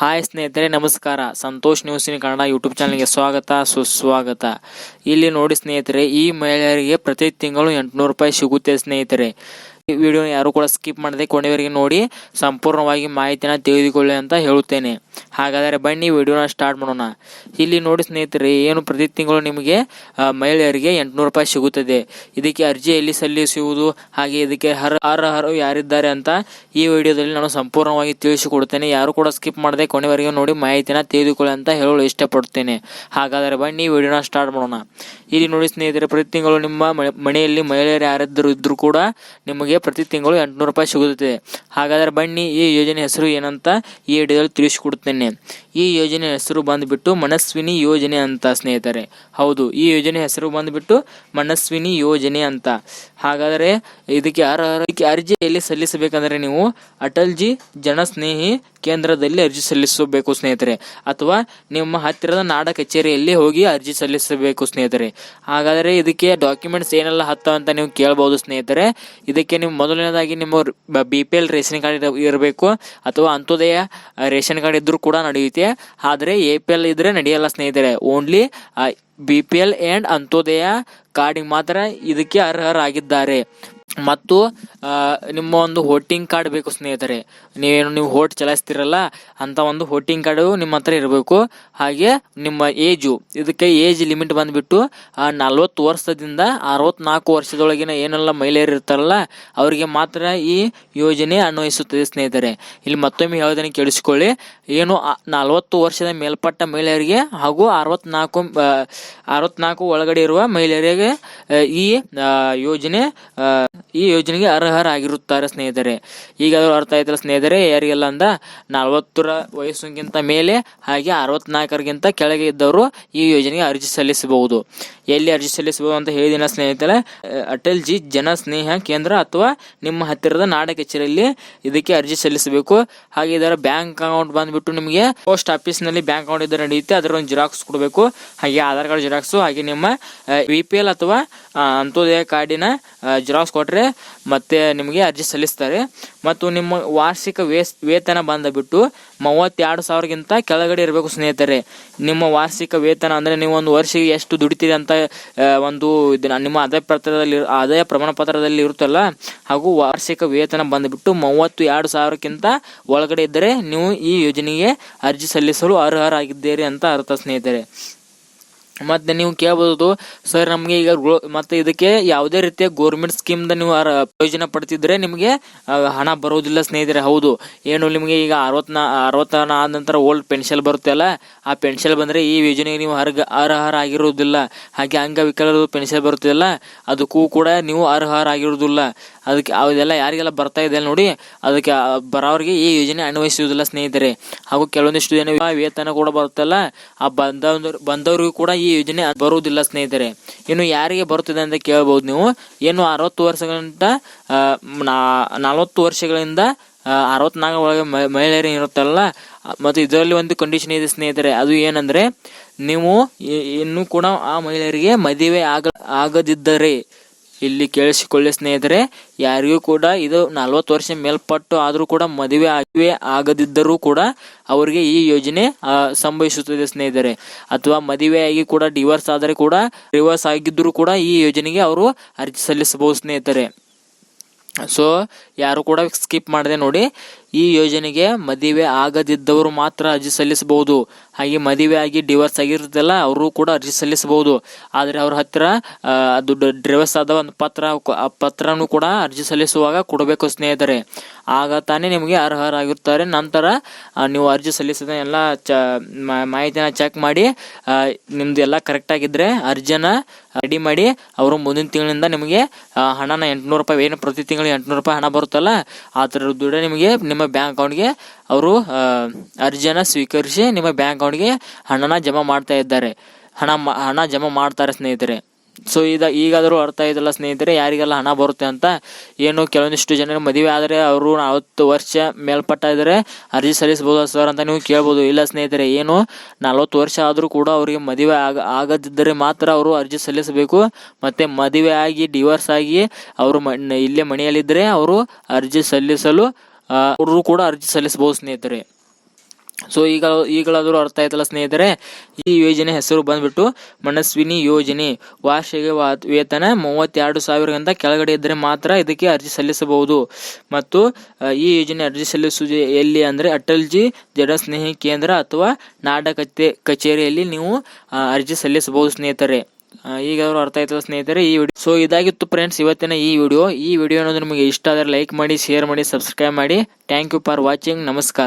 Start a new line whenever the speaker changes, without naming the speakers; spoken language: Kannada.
ಹಾಯ್ ಸ್ನೇಹಿತರೆ, ನಮಸ್ಕಾರ. ಸಂತೋಷ್ ನ್ಯೂಸಿನ ಕನ್ನಡ ಯೂಟ್ಯೂಬ್ ಚಾನಲ್ಗೆ ಸ್ವಾಗತ, ಸುಸ್ವಾಗತ. ಇಲ್ಲಿ ನೋಡಿ ಸ್ನೇಹಿತರೆ, ಈ ಮಹಿಳೆಯರಿಗೆ ಪ್ರತಿ ತಿಂಗಳು ಎಂಟುನೂರು ರೂಪಾಯಿ ಸಿಗುತ್ತೆ ಸ್ನೇಹಿತರೆ. ಈ ವಿಡಿಯೋ ಯಾರು ಕೂಡ ಸ್ಕಿಪ್ ಮಾಡದೆ ಕೊನೆವರೆಗೆ ನೋಡಿ ಸಂಪೂರ್ಣವಾಗಿ ಮಾಹಿತಿನ ತಿಳಿದುಕೊಳ್ಳಿ ಅಂತ ಹೇಳುತ್ತೇನೆ. ಹಾಗಾದರೆ ಬನ್ನಿ ವಿಡಿಯೋನ ಸ್ಟಾರ್ಟ್ ಮಾಡೋಣ. ಇಲ್ಲಿ ನೋಡಿ ಸ್ನೇಹಿತರೆ, ಏನು ಪ್ರತಿ ತಿಂಗಳು ನಿಮಗೆ ಮಹಿಳೆಯರಿಗೆ ಎಂಟುನೂರು ರೂಪಾಯಿ ಸಿಗುತ್ತದೆ. ಇದಕ್ಕೆ ಅರ್ಜಿ ಎಲ್ಲಿ ಸಲ್ಲಿಸುವುದು, ಹಾಗೆ ಇದಕ್ಕೆ ಹರ ಅರ್ಹರು ಯಾರಿದ್ದಾರೆ ಅಂತ ಈ ವಿಡಿಯೋದಲ್ಲಿ ನಾನು ಸಂಪೂರ್ಣವಾಗಿ ತಿಳಿಸಿಕೊಡುತ್ತೇನೆ. ಯಾರು ಕೂಡ ಸ್ಕಿಪ್ ಮಾಡದೆ ಕೊನೆವರೆಗೆ ನೋಡಿ ಮಾಹಿತಿನ ತಿಳಿದುಕೊಳ್ಳಿ ಅಂತ ಹೇಳಲು ಇಷ್ಟಪಡುತ್ತೇನೆ. ಹಾಗಾದರೆ ಬನ್ನಿ ವಿಡಿಯೋನ ಸ್ಟಾರ್ಟ್ ಮಾಡೋಣ. ಇಲ್ಲಿ ನೋಡಿ ಸ್ನೇಹಿತರೆ, ಪ್ರತಿ ತಿಂಗಳು ನಿಮ್ಮ ಮನೆಯಲ್ಲಿ ಮಹಿಳೆಯರು ಯಾರಿದ್ದರೂ ಇದ್ದರೂ ಕೂಡ ನಿಮಗೆ ಪ್ರತಿ ತಿಂಗಳು ಎಂಟುನೂರು ರೂಪಾಯಿ ಸಿಗುತ್ತದೆ. ಹಾಗಾದರೆ ಬನ್ನಿ ಈ ಯೋಜನೆ ಹೆಸರು ಏನಂತ ಈ ವಿಡಿಯೋದಲ್ಲಿ ತಿಳಿಸಿಕೊಡುತ್ತೇನೆ. ಈ ಯೋಜನೆ ಹೆಸರು ಬಂದುಬಿಟ್ಟು ಮನಸ್ವಿನಿ ಯೋಜನೆ ಅಂತ ಸ್ನೇಹಿತರೆ. ಹೌದು, ಈ ಯೋಜನೆ ಹೆಸರು ಬಂದುಬಿಟ್ಟು ಮನಸ್ವಿನಿ ಯೋಜನೆ ಅಂತ. ಹಾಗಾದರೆ ಇದಕ್ಕೆ ಇದಕ್ಕೆ ಅರ್ಜಿ ಎಲ್ಲಿ ಸಲ್ಲಿಸಬೇಕಂದ್ರೆ ನೀವು ಅಟಲ್ಜಿ ಜನಸ್ನೇಹಿ ಕೇಂದ್ರದಲ್ಲಿ ಅರ್ಜಿ ಸಲ್ಲಿಸಬೇಕು ಸ್ನೇಹಿತರೆ. ಅಥವಾ ನಿಮ್ಮ ಹತ್ತಿರದ ನಾಡ ಕಚೇರಿಯಲ್ಲಿ ಹೋಗಿ ಅರ್ಜಿ ಸಲ್ಲಿಸಬೇಕು ಸ್ನೇಹಿತರೆ. ಹಾಗಾದರೆ ಇದಕ್ಕೆ ಡಾಕ್ಯುಮೆಂಟ್ಸ್ ಏನೆಲ್ಲ ಹತ್ತವ ಅಂತ ನೀವು ಕೇಳಬಹುದು ಸ್ನೇಹಿತರೆ. ಇದಕ್ಕೆ ನೀವು ಮೊದಲನೇದಾಗಿ ನಿಮ್ಮ B P L ration card ಇರಬೇಕು ಅಥವಾ ಅಂತ್ಯೋದಯ ರೇಷನ್ ಕಾರ್ಡ್ ಇದ್ದರೂ ಕೂಡ ನಡೆಯುತ್ತೆ. ಆದರೆ ಎ ಪಿ ಎಲ್ ಇದ್ರೆ ನಡೆಯಲ್ಲ ಸ್ನೇಹಿತರೆ. Only B P L and Antyodaya ಕಾರ್ಡಿಗೆ ಮಾತ್ರ ಇದಕ್ಕೆ ಅರ್ಹರಾಗಿದ್ದಾರೆ. ಮತ್ತು ನಿಮ್ಮ ಒಂದು ವೋಟಿಂಗ್ ಕಾರ್ಡ್ ಬೇಕು ಸ್ನೇಹಿತರೆ. ನೀವೇನು ನೀವು ವೋಟ್ ಚಲಾಯಿಸ್ತಿರಲ್ಲ, ಅಂತ ಒಂದು ವೋಟಿಂಗ್ ಕಾರ್ಡು ನಿಮ್ಮ ಹತ್ರ ಇರಬೇಕು. ಹಾಗೆ ನಿಮ್ಮ ಏಜು ಇದಕ್ಕೆ ಏಜ್ ಲಿಮಿಟ್ ಬಂದ್ಬಿಟ್ಟು ನಲ್ವತ್ತು ವರ್ಷದಿಂದ ಅರವತ್ನಾಲ್ಕು ವರ್ಷದೊಳಗಿನ ಏನೆಲ್ಲ ಮಹಿಳೆಯರು ಇರ್ತಾರಲ್ಲ, ಅವರಿಗೆ ಮಾತ್ರ ಈ ಯೋಜನೆ ಅನ್ವಯಿಸುತ್ತದೆ ಸ್ನೇಹಿತರೆ. ಇಲ್ಲಿ ಮತ್ತೊಮ್ಮೆ ಹೇಳೋದನ್ನು ಕೇಳಿಸಿಕೊಳ್ಳಿ. ಏನು ನಲವತ್ತು ವರ್ಷದ ಮೇಲ್ಪಟ್ಟ ಮಹಿಳೆಯರಿಗೆ ಹಾಗೂ ಅರವತ್ನಾಲ್ಕು ಅರವತ್ನಾಲ್ಕು ಒಳಗಡೆ ಇರುವ ಮಹಿಳೆಯರಿಗೆ ಈ ಯೋಜನೆ ಈ ಯೋಜನೆಗೆ ಅರ್ಹರಾಗಿರುತ್ತಾರೆ ಸ್ನೇಹಿತರೆ. ಈಗ ಅದು ಅರ್ಥ ಆಯ್ತಲ್ಲ ಸ್ನೇಹಿತರೆ? ಯಾರಿಗೆಲ್ಲ ಅಂದ? ನಲವತ್ತರ ವಯಸ್ಸಿಗಿಂತ ಮೇಲೆ ಹಾಗೆ ಅರವತ್ನಾಲ್ಕರಿಗಿಂತ ಕೆಳಗೆ ಇದ್ದವರು ಈ ಯೋಜನೆಗೆ ಅರ್ಜಿ ಸಲ್ಲಿಸಬಹುದು. ಎಲ್ಲಿ ಅರ್ಜಿ ಸಲ್ಲಿಸಬಹುದು ಅಂತ ಹೇಳಿದಿನ ಸ್ನೇಹಿತರೆ ಅಟಲ್ ಜಿ ಜನ ಸ್ನೇಹ ಕೇಂದ್ರ ಅಥವಾ ನಿಮ್ಮ ಹತ್ತಿರದ ನಾಡ ಕಚೇರಿಯಲ್ಲಿ ಇದಕ್ಕೆ ಅರ್ಜಿ ಸಲ್ಲಿಸಬೇಕು. ಹಾಗೆ ಇದರ ಬ್ಯಾಂಕ್ ಅಕೌಂಟ್ ಬಂದ್ಬಿಟ್ಟು ನಿಮಗೆ ಪೋಸ್ಟ್ ಆಫೀಸ್ನಲ್ಲಿ ಬ್ಯಾಂಕ್ ಅಕೌಂಟ್ ಇದ್ದರೆ ನಡೆಯುತ್ತೆ ಅದರ ಒಂದು ಜಿರಾಕ್ಸ್ ಕೊಡಬೇಕು. ಹಾಗೆ ಆಧಾರ್ ಕಾರ್ಡ್ ಜಿರಾಕ್ಸ್, ಹಾಗೆ ನಿಮ್ಮ ವಿ ಪಿ ಎಲ್ ಅಥವಾ ಅಂತ್ಯೋದಯ ಕಾರ್ಡಿನ ಜಿರಾಕ್ಸ್ ಕೊಟ್ಟರೆ ಮತ್ತೆ ನಿಮಗೆ ಅರ್ಜಿ ಸಲ್ಲಿಸ್ತಾರೆ. ಮತ್ತು ನಿಮ್ಮ ವಾರ್ಷಿಕ ವೇತನ ಬಂದ್ಬಿಟ್ಟು ಮೂವತ್ತೆರಡು ಸಾವಿರಗಿಂತ ಕೆಳಗಡೆ ಇರಬೇಕು ಸ್ನೇಹಿತರೆ. ನಿಮ್ಮ ವಾರ್ಷಿಕ ವೇತನ ಅಂದ್ರೆ ನೀವು ಒಂದು ವರ್ಷಕ್ಕೆ ಎಷ್ಟು ದುಡಿತೀರಿ ಅಂತ ಒಂದು ನಿಮ್ಮ ಆದಾಯ ಪತ್ರದಲ್ಲಿ ಆದಾಯ ಪ್ರಮಾಣ ಪತ್ರದಲ್ಲಿ ಇರುತ್ತಲ್ಲ, ಹಾಗೂ ವಾರ್ಷಿಕ ವೇತನ ಬಂದ್ಬಿಟ್ಟು ಮೂವತ್ತು ಎರಡು ಸಾವಿರಕ್ಕಿಂತ ಒಳಗಡೆ ಇದ್ದರೆ ನೀವು ಈ ಯೋಜನೆಗೆ ಅರ್ಜಿ ಸಲ್ಲಿಸಲು ಅರ್ಹರಾಗಿದ್ದೀರಿ ಅಂತ ಅರ್ಥ ಸ್ನೇಹಿತರೆ. ಮತ್ತೆ ನೀವು ಕೇಳಬಹುದು ಸರ್ ನಮಗೆ ಈಗ ಮತ್ತೆ ಇದಕ್ಕೆ ಯಾವುದೇ ರೀತಿಯ ಗೋರ್ಮೆಂಟ್ ಸ್ಕೀಮ್ ನೀವು ಪ್ರಯೋಜನ ಪಡ್ತಿದ್ರೆ ನಿಮಗೆ ಹಣ ಬರೋದಿಲ್ಲ ಸ್ನೇಹಿತರೆ, ಹೌದು. ಏನು ನಿಮಗೆ ಈಗ ಅರವತ್ನಾ ಅರವತ್ತನ ಆದ ನಂತರ ಓಲ್ಡ್ ಪೆನ್ಷನ್ ಬರುತ್ತೆ ಅಲ್ಲ, ಆ ಪೆನ್ಷನ್ ಬಂದ್ರೆ ಈ ಯೋಜನೆಗೆ ನೀವು ಅರ್ಹ ಆಗಿರೋದಿಲ್ಲ. ಹಾಗೆ ಅಂಗವಿಕಲರು ಪೆನ್ಷನ್ ಬರುತ್ತಲ್ಲ ಅದಕ್ಕೂ ಕೂಡ ನೀವು ಅರ್ಹರಾಗಿರುವುದಿಲ್ಲ ಅದಕ್ಕೆ ಅದೆಲ್ಲ ಯಾರಿಗೆಲ್ಲ ಬರ್ತಾ ಇದೆ ನೋಡಿ, ಅದಕ್ಕೆ ಬರೋರಿಗೆ ಈ ಯೋಜನೆ ಅನ್ವಯಿಸುವುದಿಲ್ಲ ಸ್ನೇಹಿತರೆ. ಹಾಗೂ ಕೆಲವೊಂದಿಷ್ಟು ಜನ ವೇತನ ಕೂಡ ಬರುತ್ತಲ್ಲ, ಆ ಬಂದವರು ಬಂದವರಿಗೂ ಕೂಡ ಈ ಯೋಜನೆ ಬರುವುದಿಲ್ಲ ಸ್ನೇಹಿತರೆ. ಇನ್ನು ಯಾರಿಗೆ ಬರುತ್ತದೆ ಅಂತ ಕೇಳಬಹುದು ನೀವು. ಏನು ಅರವತ್ತು ವರ್ಷಗಳಿಂದ ನಲವತ್ತು ವರ್ಷಗಳಿಂದ ಅರವತ್ನಾಲ್ಕು ಒಳಗೆ ಮಹಿಳೆಯರು ಇರುತ್ತಲ್ಲ, ಮತ್ತು ಇದರಲ್ಲಿ ಒಂದು ಕಂಡೀಷನ್ ಇದೆ ಸ್ನೇಹಿತರೆ. ಅದು ಏನಂದ್ರೆ, ನೀವು ಇನ್ನೂ ಕೂಡ ಆ ಮಹಿಳೆಯರಿಗೆ ಮದುವೆ ಆಗ, ಆಗದಿದ್ದರೆ ಇಲ್ಲಿ ಕೇಳಿಸಿಕೊಳ್ಳಿ ಸ್ನೇಹಿತರೆ, ಯಾರಿಗೂ ಕೂಡ ಇದು ನಲವತ್ತು ವರ್ಷ ಮೇಲ್ಪಟ್ಟು ಆದರೂ ಕೂಡ ಮದುವೆ ಆಗಿವೆ ಆಗದಿದ್ದರೂ ಕೂಡ ಅವರಿಗೆ ಈ ಯೋಜನೆ ಸಂಭವಿಸುತ್ತದೆ ಸ್ನೇಹಿತರೆ. ಅಥವಾ ಮದುವೆಯಾಗಿ ಕೂಡ ಡಿವೋರ್ಸ್ ಆದರೆ ಕೂಡ ಡಿವೋರ್ಸ್ ಆಗಿದ್ದರೂ ಕೂಡ ಈ ಯೋಜನೆಗೆ ಅವರು ಅರ್ಜಿ ಸಲ್ಲಿಸಬಹುದು ಸ್ನೇಹಿತರೆ. ಸೊ ಯಾರು ಕೂಡ ಸ್ಕಿಪ್ ಮಾಡದೆ ನೋಡಿ ಈ ಯೋಜನೆಗೆ ಮದುವೆ ಆಗದಿದ್ದವರು ಮಾತ್ರ ಅರ್ಜಿ ಸಲ್ಲಿಸಬಹುದು. ಹಾಗೆ ಮದುವೆ ಆಗಿ ಡಿವೋರ್ಸ್ ಆಗಿರುತ್ತಲ್ಲ ಅವರು ಕೂಡ ಅರ್ಜಿ ಸಲ್ಲಿಸಬಹುದು. ಆದರೆ ಅವ್ರ ಹತ್ತಿರ ಆ, ಅದು ಡ್ರೈವರ್ಸ್ ಆದ ಒಂದು ಪತ್ರ ಪತ್ರನೂ ಕೂಡ ಅರ್ಜಿ ಸಲ್ಲಿಸುವಾಗ ಕೊಡಬೇಕು ಸ್ನೇಹಿತರೆ. ಆಗ ತಾನೇ ನಿಮಗೆ ಅರ್ಹರಾಗಿರ್ತಾರೆ. ನಂತರ ನೀವು ಅರ್ಜಿ ಸಲ್ಲಿಸಿದ ಎಲ್ಲ ಚ ಮಾಹಿತಿನ ಚೆಕ್ ಮಾಡಿ ನಿಮ್ದು ಎಲ್ಲ ಆಗಿದ್ರೆ ಅರ್ಜಿನ ರೆಡಿ ಮಾಡಿ ಅವರು ಮುಂದಿನ ತಿಂಗಳಿಂದ ನಿಮಗೆ ಹಣನ ಎಂಟುನೂರು ರೂಪಾಯಿ ಏನು ಪ್ರತಿ ತಿಂಗಳು ಎಂಟುನೂರು ರೂಪಾಯಿ ಹಣ ಬರುತ್ತಲ್ಲ ಆ ಥರ ದುಡ್ಡು ನಿಮಗೆ ನಿಮ್ಮ ಬ್ಯಾಂಕ್ ಅಕೌಂಟ್ಗೆ ಅವರು ಅರ್ಜಿಯನ್ನು ಸ್ವೀಕರಿಸಿ ನಿಮ್ಮ ಬ್ಯಾಂಕ್ ಅಕೌಂಟ್ಗೆ ಹಣನ ಜಮಾ ಮಾಡ್ತಾ ಇದ್ದಾರೆ. ಹಣ ಹಣ ಜಮಾ ಮಾಡ್ತಾರೆ ಸ್ನೇಹಿತರೆ. ಸೊ ಈಗ ಈಗಾದರೂ ಅರ್ಥ ಆಯ್ತಲ್ಲ ಸ್ನೇಹಿತರೆ, ಯಾರಿಗೆಲ್ಲ ಹಣ ಬರುತ್ತೆ ಅಂತ? ಏನು, ಕೆಲವೊಂದಿಷ್ಟು ಜನರು ಮದುವೆ ಆದರೆ ಅವರು ನಲವತ್ತು ವರ್ಷ ಮೇಲ್ಪಟ್ಟ ಇದ್ದರೆ ಅರ್ಜಿ ಸಲ್ಲಿಸಬಹುದು ಸರ್ ಅಂತ ನೀವು ಕೇಳ್ಬೋದು. ಇಲ್ಲ ಸ್ನೇಹಿತರೆ, ಏನು, ನಲವತ್ತು ವರ್ಷ ಆದರೂ ಕೂಡ ಅವರಿಗೆ ಮದುವೆ ಆಗ, ಆಗದಿದ್ದರೆ ಮಾತ್ರ ಅವರು ಅರ್ಜಿ ಸಲ್ಲಿಸಬೇಕು. ಮತ್ತು ಮದುವೆ ಆಗಿ ಡಿವೋರ್ಸ್ ಆಗಿ ಅವರು ಮ, ಇಲ್ಲೇ ಮನೆಯಲ್ಲಿದ್ದರೆ ಅವರು ಅರ್ಜಿ ಸಲ್ಲಿಸಲು ಅವರು ಕೂಡ ಅರ್ಜಿ ಸಲ್ಲಿಸಬಹುದು ಸ್ನೇಹಿತರೆ. ಸೊ ಈಗ ಈಗಲಾದರೂ ಅರ್ಥ ಆಯ್ತಲ್ಲ ಸ್ನೇಹಿತರೆ? ಈ ಯೋಜನೆ ಹೆಸರು ಬಂದ್ಬಿಟ್ಟು ಮನಸ್ವಿನಿ ಯೋಜನೆ. ವಾರ್ಷಿಕ ವೇತನ ಮೂವತ್ತೆರಡು ಸಾವಿರಕ್ಕಿಂತ ಕೆಳಗಡೆ ಇದ್ದರೆ ಮಾತ್ರ ಇದಕ್ಕೆ ಅರ್ಜಿ ಸಲ್ಲಿಸಬಹುದು. ಮತ್ತು ಈ ಯೋಜನೆ ಅರ್ಜಿ ಸಲ್ಲಿಸುವುದು ಎಲ್ಲಿ ಅಂದರೆ ಅಟಲ್ಜಿ ಜನಸ್ನೇಹಿ ಕೇಂದ್ರ ಅಥವಾ ನಾಡ ಕಚೇ ಕಚೇರಿಯಲ್ಲಿ ನೀವು ಅರ್ಜಿ ಸಲ್ಲಿಸಬಹುದು ಸ್ನೇಹಿತರೆ. ಈಗ ಅವರು ಅರ್ಥ ಆಯ್ತಲ್ಲ ಸ್ನೇಹಿತರೆ ಈ ವಿಡಿಯೋ ಸೊ ಇದಾಗಿತ್ತು ಫ್ರೆಂಡ್ಸ್ ಇವತ್ತಿನ ಈ ವಿಡಿಯೋ. ಈ ವಿಡಿಯೋ ಅನ್ನೋದು ನಿಮಗೆ ಇಷ್ಟ ಆದರೆ ಲೈಕ್ ಮಾಡಿ, ಶೇರ್ ಮಾಡಿ, ಸಬ್ಸ್ಕ್ರೈಬ್ ಮಾಡಿ. Thank you for watching. ನಮಸ್ಕಾರ.